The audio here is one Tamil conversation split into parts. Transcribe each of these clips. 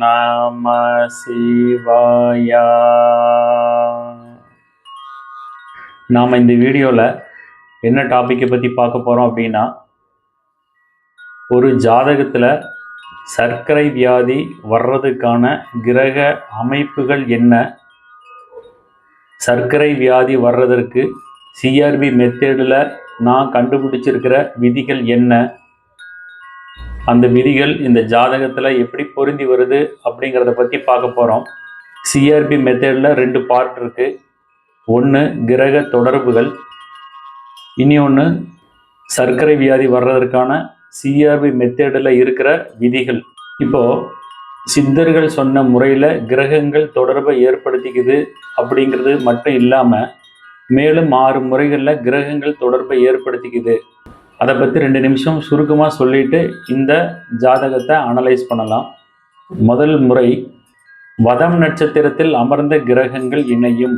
நம சிவாயா. நாம் இந்த வீடியோவில் என்ன டாப்பிக்கை பற்றி பார்க்க போகிறோம் அப்படின்னா ஒரு ஜாதகத்தில் சர்க்கரை வியாதி வர்றதுக்கான கிரக அமைப்புகள் என்ன? சர்க்கரை வியாதி வர்றதற்கு சிஆர்பி மெத்தேடில் நான் கண்டுபிடிச்சிருக்கிற விதிகள் என்ன? அந்த விதிகள் இந்த ஜாதகத்தில் எப்படி பொருந்தி வருது அப்படிங்கிறத பற்றி பார்க்க போகிறோம் சிஆர்பி மெத்தேடில் ரெண்டு பார்ட் இருக்குது ஒன்று கிரக தொடர்புகள் இனி ஒன்று சர்க்கரை வியாதி வர்றதற்கான சிஆர்பி மெத்தேடில் இருக்கிற விதிகள். இப்போது சித்தர்கள் சொன்ன முறையில் கிரகங்கள் தொடர்பை ஏற்படுத்திக்குது அப்படிங்கிறது மட்டும் இல்லாமல் மேலும் ஆறு முறைகளில் கிரகங்கள் தொடர்பை ஏற்படுத்திக்குது. அதை பற்றி ரெண்டு நிமிஷம் சுருக்கமாக சொல்லிட்டு இந்த ஜாதகத்தை அனலைஸ் பண்ணலாம். முதல் முறை வதம் நட்சத்திரத்தில் அமர்ந்த கிரகங்கள் இணையும்.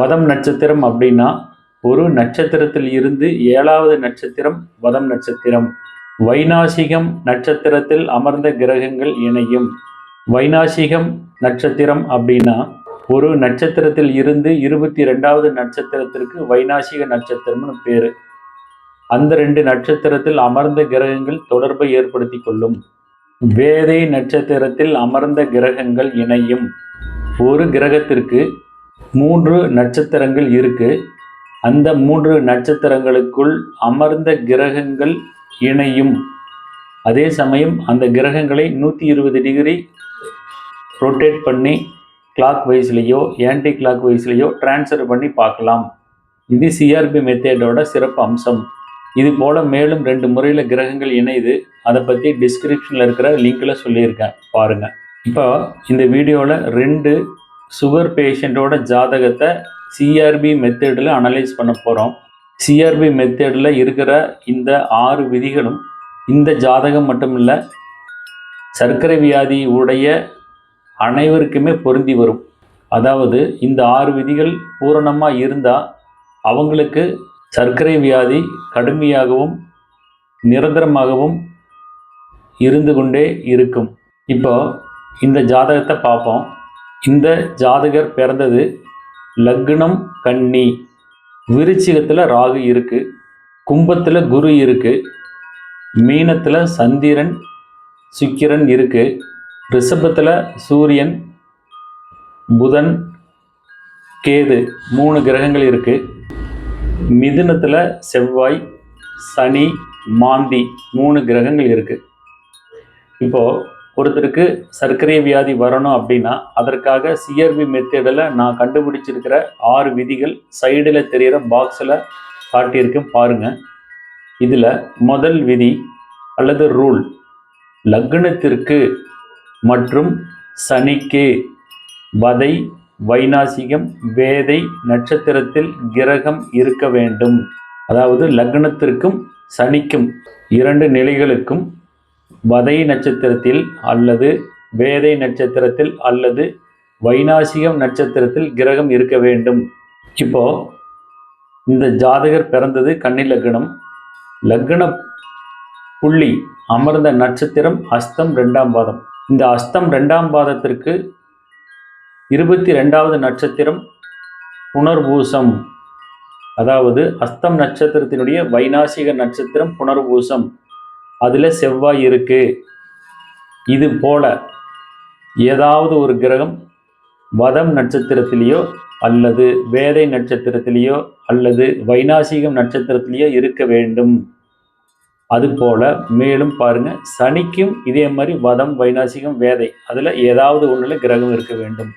வதம் நட்சத்திரம் அப்படின்னா ஒரு நட்சத்திரத்தில் இருந்து ஏழாவது நட்சத்திரம் வதம் நட்சத்திரம். வைநாசிகம் நட்சத்திரத்தில் அமர்ந்த கிரகங்கள் இணையும். வைநாசிகம் நட்சத்திரம் அப்படின்னா ஒரு நட்சத்திரத்தில் இருந்து இருபத்தி ரெண்டாவது நட்சத்திரத்திற்கு வைநாசிக நட்சத்திரம்னு பேர். அந்த ரெண்டு நட்சத்திரத்தில் அமர்ந்த கிரகங்கள் தொடர்பை ஏற்படுத்தி கொள்ளும். வேதை நட்சத்திரத்தில் அமர்ந்த கிரகங்கள் இணையும். ஒரு கிரகத்திற்கு மூன்று நட்சத்திரங்கள் இருக்கு. அந்த மூன்று நட்சத்திரங்களுக்குள் அமர்ந்த கிரகங்கள் இணையும். அதே சமயம் அந்த கிரகங்களை நூற்றி இருபது டிகிரி ரொட்டேட் பண்ணி கிளாக் வைஸ்லேயோ ஆன்டி கிளாக் வைஸ்லேயோ ட்ரான்ஸ்ஃபர் பண்ணி பார்க்கலாம். இது சிஆர்பி மெத்தேடோட சிறப்பு அம்சம். இது போல் மேலும் ரெண்டு முறையில் கிரகங்கள் இணையுது. அதை பற்றி டிஸ்கிரிப்ஷனில் இருக்கிற லிங்கில் சொல்லியிருக்கேன். பாருங்கள் இப்போ இந்த வீடியோவில் ரெண்டு சுகர் பேஷண்ட்டோட ஜாதகத்தை சிஆர்பி மெத்தேடில் அனலைஸ் பண்ண போகிறோம் சிஆர்பி மெத்தேடில் இருக்கிற இந்த ஆறு விதிகளும் இந்த ஜாதகம் மட்டும் இல்லை சர்க்கரை வியாதி உடைய அனைவருக்குமே பொருந்தி வரும். அதாவது இந்த ஆறு விதிகள் பூரணமாக இருந்தால் அவங்களுக்கு சர்க்கரை வியாதி கடுமையாகவும் நிரந்தரமாகவும் இருந்து கொண்டே இருக்கும். இப்போ இந்த ஜாதகத்தை பார்ப்போம். இந்த ஜாதகர் பிறந்தது லக்னம் கன்னி. விருச்சிகத்தில் ராகு இருக்குது கும்பத்தில் குரு இருக்குது மீனத்தில் சந்திரன் சுக்கிரன் இருக்குது ரிஷபத்தில் சூரியன் புதன் கேது மூணு கிரகங்கள் இருக்குது மிதுனத்தில் செவ்வாய் சனி மாந்தி மூணு கிரகங்கள் இருக்குது இப்போது ஒருத்தருக்கு சர்க்கரை வியாதி வரணும் அப்படின்னா அதற்காக சிஆர்பி மெத்தேடில் நான் கண்டுபிடிச்சிருக்கிற ஆறு விதிகள் சைடில் தெரிகிற பாக்ஸில் காட்டியிருக்கேன் பாருங்கள் இதில் முதல் விதி அல்லது ரூல் லக்னத்திற்கு மற்றும் சனிக்கு. வதை வைநாசிகம் வேதை நட்சத்திரத்தில் கிரகம் இருக்க வேண்டும். அதாவது லக்னத்திற்கும் சனிக்கும் இரண்டு நிலைகளுக்கும் வதை நட்சத்திரத்தில் அல்லது வேதை நட்சத்திரத்தில் அல்லது வைநாசிகம் நட்சத்திரத்தில் கிரகம் இருக்க வேண்டும். இப்போ இந்த ஜாதகர் பிறந்தது கன்னி லக்னம். லக்ன புள்ளி அமர்ந்த நட்சத்திரம் அஸ்தம் ரெண்டாம் பாதம். இந்த அஸ்தம் ரெண்டாம் பாதத்திற்கு இருபத்தி ரெண்டாவது நட்சத்திரம் புனர்பூசம். அதாவது அஸ்தம் நட்சத்திரத்தினுடைய வைநாசிக நட்சத்திரம் புனர்பூசம். அதில் செவ்வாய் இருக்கு. இது போல ஏதாவது ஒரு கிரகம் வதம் நட்சத்திரத்திலேயோ அல்லது வேதை நட்சத்திரத்திலேயோ அல்லது வைநாசிகம் நட்சத்திரத்திலேயோ இருக்க வேண்டும். அதுபோல் மேலும் பாருங்க சனிக்கும் இதே மாதிரி வதம் வைநாசிகம் வேதை. அதில் ஏதாவது ஒன்றில் கிரகம் இருக்க வேண்டும்.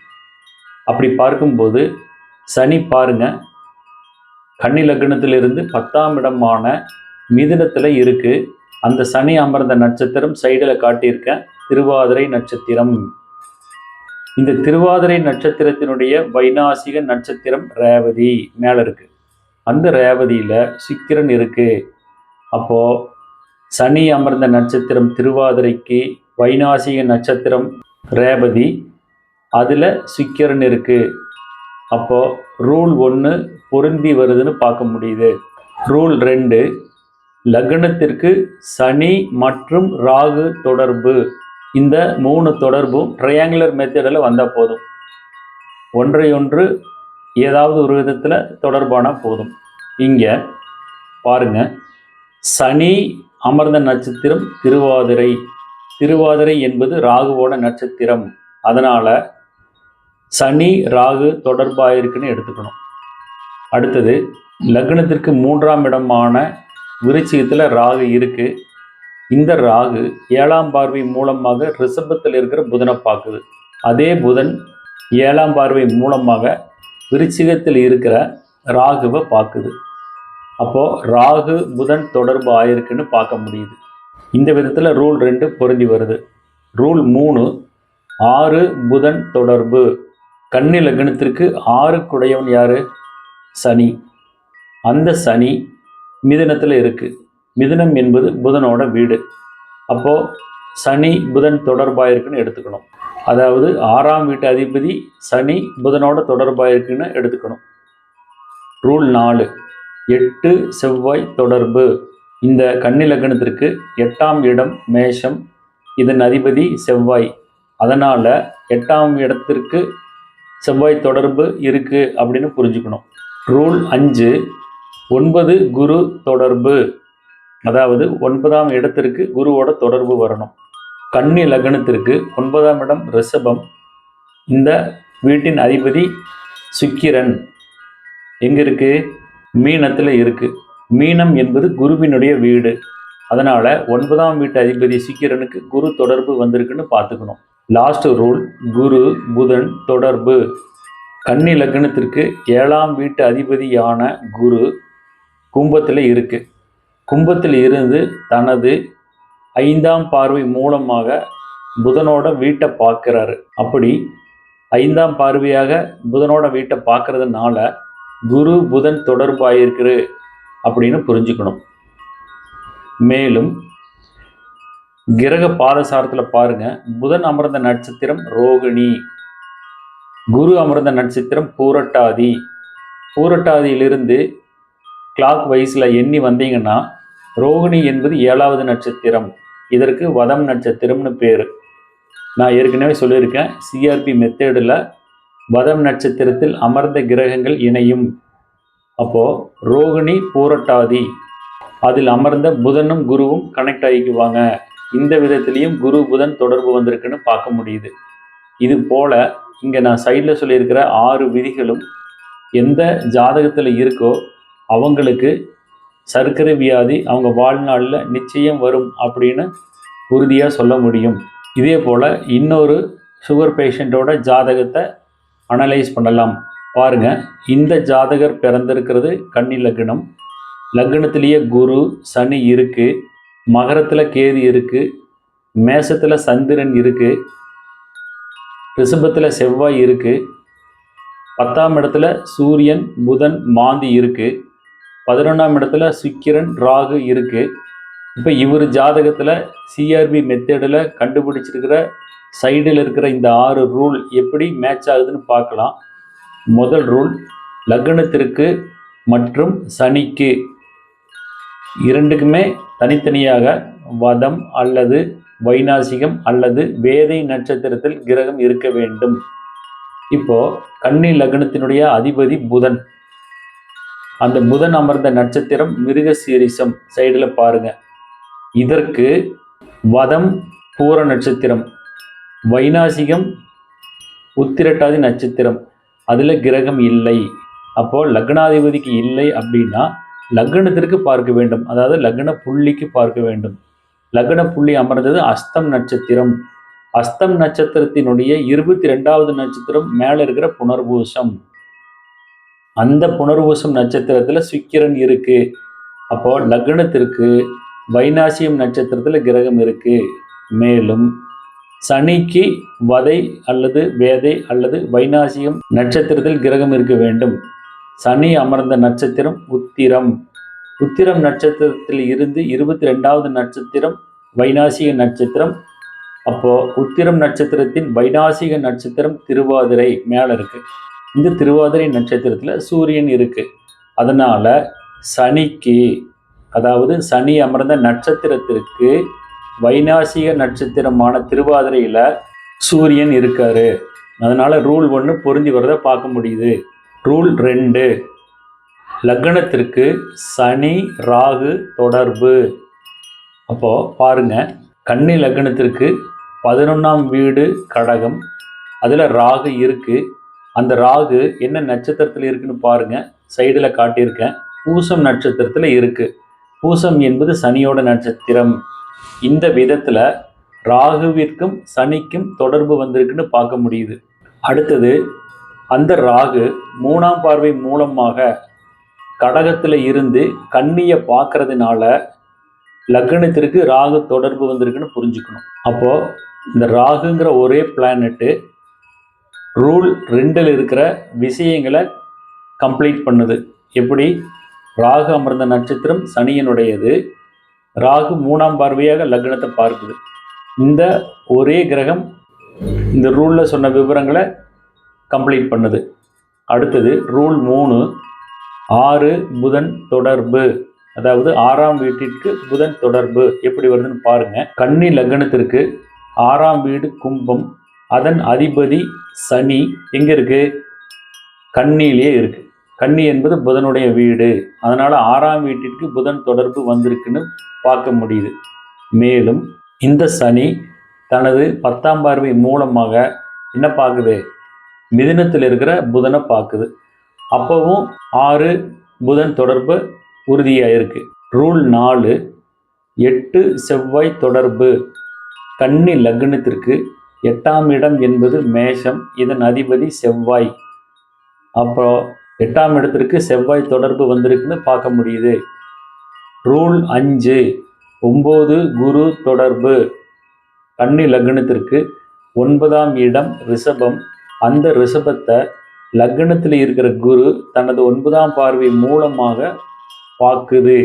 அப்படி பார்க்கும்போது சனி பாருங்க கன்னி லக்னத்திலிருந்து பத்தாம் இடமான மிதுனத்தில் இருக்கு. அந்த சனி அமர்ந்த நட்சத்திரம் சைடில் காட்டியிருக்கேன் திருவாதிரை நட்சத்திரம். இந்த திருவாதிரை நட்சத்திரத்தினுடைய வைநாசிக நட்சத்திரம் ரேவதி மேலே இருக்கு. அந்த ரேவதியில் சிக்கிரன் இருக்கு. அப்போது சனி அமர்ந்த நட்சத்திரம் திருவாதிரைக்கு வைநாசிக நட்சத்திரம் ரேவதி அதில் சுக்கிரன் இருக்குது அப்போது ரூல் ஒன்று பொருந்தி வருதுன்னு பார்க்க முடியுது. ரூல் ரெண்டு லக்னத்திற்கு சனி மற்றும் ராகு தொடர்பு. இந்த மூணு தொடர்பும் ட்ரையாங்குலர் மெத்தடில் வந்தால் போதும். ஒன்றையொன்று ஏதாவது ஒரு விதத்தில் தொடர்பானால் போதும். இங்கே பாருங்கள் சனி அமர்ந்த நட்சத்திரம் திருவாதிரை. திருவாதிரை என்பது ராகுவோட நட்சத்திரம். அதனால் சனி ராகு தொடர்பாக இருக்குன்னு எடுத்துக்கணும். அடுத்தது லக்னத்திற்கு மூன்றாம் இடமான விருச்சிகத்தில் ராகு இருக்குது இந்த ராகு ஏழாம் பார்வை மூலமாக ரிஷபத்தில் இருக்கிற புதனை பார்க்குது. அதே புதன் ஏழாம் பார்வை மூலமாக விருச்சிகத்தில் இருக்கிற ராகுவை பார்க்குது. அப்போது ராகு புதன் தொடர்பு ஆயிருக்குன்னு பார்க்க முடியுது. இந்த விதத்தில் ரூல் ரெண்டு பொருந்தி வருது. ரூல் மூணு ஆறு புதன் தொடர்பு. கன்னி லக்னத்திற்கு ஆறு குடையவன் யார்? சனி. அந்த சனி மிதுனத்தில் இருக்குது மிதுனம் என்பது புதனோட வீடு. அப்போது சனி புதன் தொடர்பாக இருக்குன்னு எடுத்துக்கணும். அதாவது ஆறாம் வீட்டு அதிபதி சனி புதனோட தொடர்பாக இருக்குன்னு எடுத்துக்கணும். ரூல் நாலு. எட்டு செவ்வாய் தொடர்பு. இந்த கன்னி லக்னத்திற்கு எட்டாம் இடம் மேஷம் இதன் அதிபதி செவ்வாய். அதனால் எட்டாம் இடத்திற்கு செவ்வாய் தொடர்பு இருக்குது அப்படின்னு புரிஞ்சுக்கணும். ரூல் அஞ்சு ஒன்பது குரு தொடர்பு. அதாவது ஒன்பதாம் இடத்திற்கு குருவோட தொடர்பு வரணும். கன்னி லக்னத்திற்கு ஒன்பதாம் இடம் ரிஷபம். இந்த வீட்டின் அதிபதி சுக்கிரன். எங்கே இருக்குது மீனத்தில் இருக்குது மீனம் என்பது குருவினுடைய வீடு. அதனால் ஒன்பதாம் வீட்டு அதிபதி சீக்கிரனுக்கு குரு தொடர்பு வந்திருக்குன்னு பார்த்துக்கணும். லாஸ்ட் ரூல் குரு புதன் தொடர்பு. கன்னி லக்னத்திற்கு ஏழாம் வீட்டு அதிபதியான குரு கும்பத்தில் இருக்குது கும்பத்தில் இருந்து தனது ஐந்தாம் பார்வை மூலமாக புதனோட வீட்டை பார்க்குறாரு. அப்படி ஐந்தாம் பார்வையாக புதனோட வீட்டை பார்க்கறதுனால குரு புதன் தொடர்பாயிருக்குது அப்படின்னு புரிஞ்சுக்கணும். மேலும் கிரக பாதசாரத்தில் பாருங்கள் புதன் அமர்ந்த நட்சத்திரம் ரோகிணி. குரு அமர்ந்த நட்சத்திரம் பூரட்டாதி. பூரட்டாதியிலிருந்து கிளாக் வைஸில் எண்ணி வந்தீங்கன்னா ரோகிணி என்பது ஏழாவது நட்சத்திரம். இதற்கு வதம் நட்சத்திரம்னு பேர். நான் ஏற்கனவே சொல்லியிருக்கேன் சிஆர்பி மெத்தேடில் வதம் நட்சத்திரத்தில் அமர்ந்த கிரகங்கள் இணையும். அப்போது ரோகிணி பூரட்டாதி. அதில் அமர்ந்த புதனும் குருவும் கனெக்ட் ஆகிக்குவாங்க. இந்த விதத்திலையும் குரு புதன் தொடர்பு வந்திருக்குன்னு பார்க்க முடியுது. இது போல் இங்கே நான் சைடில் சொல்லியிருக்கிற ஆறு விதிகளும் எந்த ஜாதகத்தில் இருக்கோ அவங்களுக்கு சர்க்கரை வியாதி அவங்க வாழ்நாளில் நிச்சயம் வரும் அப்படின்னு உறுதியாக சொல்ல முடியும். இதே போல் இன்னொரு சுகர் பேஷண்ட்டோட ஜாதகத்தை அனலைஸ் பண்ணலாம். பாருங்க இந்த ஜாதகர் பிறந்திருக்கிறது கன்னி லக்னம். லக்னத்திலேயே குரு சனி இருக்கு. மகரத்தில் கேது இருக்கு. மேசத்தில் சந்திரன் இருக்கு. ரிஷபத்தில் செவ்வாய் இருக்கு. பத்தாம் இடத்துல சூரியன் புதன் மாந்தி இருக்கு. பதினொன்றாம் இடத்துல சுக்கிரன் ராகு இருக்கு. இப்போ இவர் ஜாதகத்தில் சிஆர்பி மெத்தேடில் கண்டுபிடிச்சிருக்கிற சைடில் இருக்கிற இந்த ஆறு ரூல் எப்படி மேட்ச் ஆகுதுன்னு பார்க்கலாம். முதல் ரூல் லக்னத்திற்கு மற்றும் சனிக்கு. இரண்டுக்குமே தனித்தனியாக வதம் அல்லது வைநாசிகம் அல்லது வேதை நட்சத்திரத்தில் கிரகம் இருக்க வேண்டும். இப்போ கன்னி லக்னத்தினுடைய அதிபதி புதன். அந்த புதன் அமர்ந்த நட்சத்திரம் மிருக சீரிசம் சைடில் பாருங்க. இதற்கு வதம் பூர நட்சத்திரம். வைநாசிகம் உத்திரட்டாதி நட்சத்திரம். அதில் கிரகம் இல்லை. அப்போது லக்னாதிபதிக்கு இல்லை அப்படின்னா லக்னத்திற்கு பார்க்க வேண்டும். அதாவது லக்ன புள்ளிக்கு பார்க்க வேண்டும். லக்ன புள்ளி அமர்ந்தது அஸ்தம் நட்சத்திரம். அஸ்தம் நட்சத்திரத்தினுடைய இருபத்தி ரெண்டாவது நட்சத்திரம் மேலே இருக்கிற புனர்பூசம். அந்த புனர்பூசம் நட்சத்திரத்தில் சுக்கிரன் இருக்குது அப்போது லக்னத்திற்கு வைநாசியம் நட்சத்திரத்தில் கிரகம் இருக்குது மேலும் சனிக்கு வதை அல்லது வேதை அல்லது வைநாசியம் நட்சத்திரத்தில் கிரகம் இருக்க வேண்டும். சனி அமர்ந்த நட்சத்திரம் உத்திரம். உத்திரம் நட்சத்திரத்தில் இருந்து இருபத்தி ரெண்டாவது நட்சத்திரம் வைநாசிக நட்சத்திரம். அப்போ உத்திரம் நட்சத்திரத்தின் வைநாசிக நட்சத்திரம் திருவாதிரை மேலே இருக்கு. இந்த திருவாதிரை நட்சத்திரத்தில் சூரியன் இருக்கு. அதனால சனிக்கு அதாவது சனி அமர்ந்த நட்சத்திரத்திற்கு வைநாசிக நட்சத்திரமான திருவாதிரையில் சூரியன் இருக்காரு. அதனால் ரூல் ஒன்று பொருந்தி வரதை பார்க்க முடியுது. ரூல் ரெண்டு லக்னத்திற்கு சனி ராகு தொடர்பு. அப்போது பாருங்கள் கன்னி லக்னத்திற்கு பதினொன்றாம் வீடு கடகம். அதில் ராகு இருக்குது அந்த ராகு என்ன நட்சத்திரத்தில் இருக்குன்னு பாருங்கள் சைடில் காட்டியிருக்கேன். பூசம் நட்சத்திரத்தில் இருக்குது பூசம் என்பது சனியோட நட்சத்திரம். இந்த விதத்தில் ராகுவிற்கும் சனிக்கும் தொடர்பு வந்திருக்குன்னு பார்க்க முடியுது. அடுத்தது அந்த ராகு மூணாம் பார்வை மூலமாக கடகத்தில் இருந்து கண்ணியை பார்க்கறதுனால லக்னத்திற்கு ராகு தொடர்பு வந்திருக்குன்னு புரிஞ்சுக்கணும். அப்போது இந்த ராகுங்கிற ஒரே பிளானட்டு ரூல் ரெண்டில் இருக்கிற விஷயங்களை கம்ப்ளீட் பண்ணுது. எப்படி? ராகு அமர்ந்த நட்சத்திரம் சனியனுடையது. ராகு மூணாம் பார்வையாக லக்னத்தை பார்க்குது. இந்த ஒரே கிரகம் இந்த ரூலில் சொன்ன விவரங்களை கம்ப்ளீட் பண்ணுது. அடுத்தது ரூல் மூணு ஆறு புதன் தொடர்பு. அதாவது ஆறாம் வீட்டிற்கு புதன் தொடர்பு எப்படி வருதுன்னு பாருங்கள் கன்னி லக்னத்திற்கு ஆறாம் வீடு கும்பம் அதன் அதிபதி சனி எங்கே இருக்குது கண்ணிலேயே இருக்குது கன்னி என்பது புதனுடைய வீடு. அதனால் ஆறாம் வீட்டிற்கு புதன் தொடர்பு வந்திருக்குன்னு பார்க்க முடியுது. மேலும் இந்த சனி தனது பத்தாம் பார்வை மூலமாக என்ன பார்க்குது? மிதினத்தில் இருக்கிற புதனை பார்க்குது. அப்போவும் ஆறு புதன் தொடர்பு உறுதியாக இருக்குது ரூல் நாலு எட்டு செவ்வாய் தொடர்பு. கன்னி லக்னத்திற்கு எட்டாம் இடம் என்பது மேஷம் இதன் அதிபதி செவ்வாய். அப்புறம் எட்டாம் இடத்திற்கு செவ்வாய் தொடர்பு வந்திருக்குன்னு பார்க்க முடியுது. ரூல் அஞ்சு ஒம்பது குரு தொடர்பு. கன்னி லக்னத்திற்கு ஒன்பதாம் இடம் ரிஷபம். அந்த ரிஷபத்தை லக்னத்தில் இருக்கிற குரு தனது ஒன்பதாம் பார்வை மூலமாக பார்க்குது.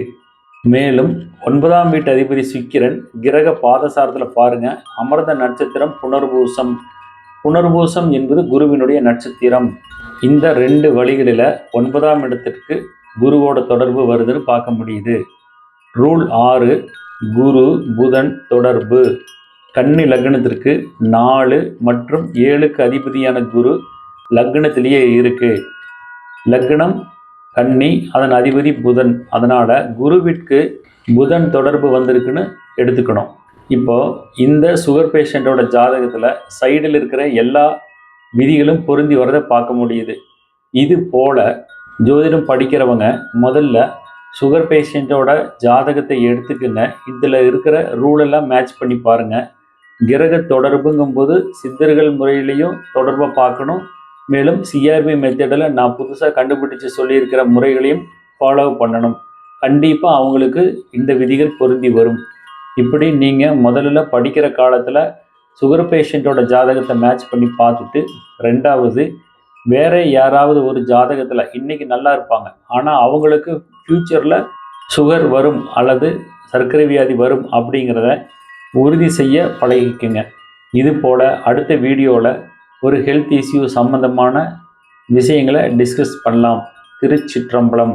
மேலும் ஒன்பதாம் வீட்டு அதிபதி சுக்கிரன் கிரக பாதசாரத்தில் பாருங்கள் அமர்ந்த நட்சத்திரம் புனர்பூசம். புனர்பூசம் என்பது குருவினுடைய நட்சத்திரம். இந்த ரெண்டு வழிகளில் ஒன்பதாம் இடத்திற்கு குருவோட தொடர்பு வருதுன்னு பார்க்க முடியுது. ரூல் ஆறு குரு புதன் தொடர்பு. கன்னி லக்னத்திற்கு நாலு மற்றும் ஏழுக்கு அதிபதியான குரு லக்னத்திலேயே இருக்கு. லக்னம் கன்னி அதன் அதிபதி புதன். அதனால் குருவிற்கு புதன் தொடர்பு வந்திருக்குன்னு எடுத்துக்கணும். இப்போ இந்த சுகர் பேஷண்ட்டோட ஜாதகத்தில் சைடில் இருக்கிற எல்லா விதிகளும் பொருந்தி வரதை பார்க்க முடியுது. இது போல ஜோதிடம் படிக்கிறவங்க முதல்ல சுகர் பேஷண்ட்டோட ஜாதகத்தை எடுத்துக்குங்க. இதில் இருக்கிற ரூலெல்லாம் மேட்ச் பண்ணி பாருங்கள் கிரக தொடர்புங்கும்போது சித்தர்கள் முறையிலையும் தொடர்பை பார்க்கணும். மேலும் சிஆர்பி மெத்தடில் நான் புதுசாக கண்டுபிடிச்சு சொல்லியிருக்கிற முறைகளையும் ஃபாலோ பண்ணணும். கண்டிப்பாக அவங்களுக்கு இந்த விதிகள் பொருந்தி வரும். இப்படி நீங்கள் முதல்ல படிக்கிற காலத்தில் சுகர் பேஷண்ட்டோட ஜாதகத்தை மேட்ச் பண்ணி பார்த்துட்டு ரெண்டாவது வேற யாராவது ஒரு ஜாதகத்தில் இன்னைக்கு நல்லா இருப்பாங்க. ஆனால் அவங்களுக்கு ஃப்யூச்சரில் சுகர் வரும் அல்லது சர்க்கரை வியாதி வரும் அப்படிங்கிறத உறுதி செய்ய பழகிக்குங்க. இது போல் அடுத்த வீடியோவில் ஒரு ஹெல்த் இஷ்யூ சம்மந்தமான விஷயங்களை டிஸ்கஸ் பண்ணலாம். திருச்சிற்றம்பலம்.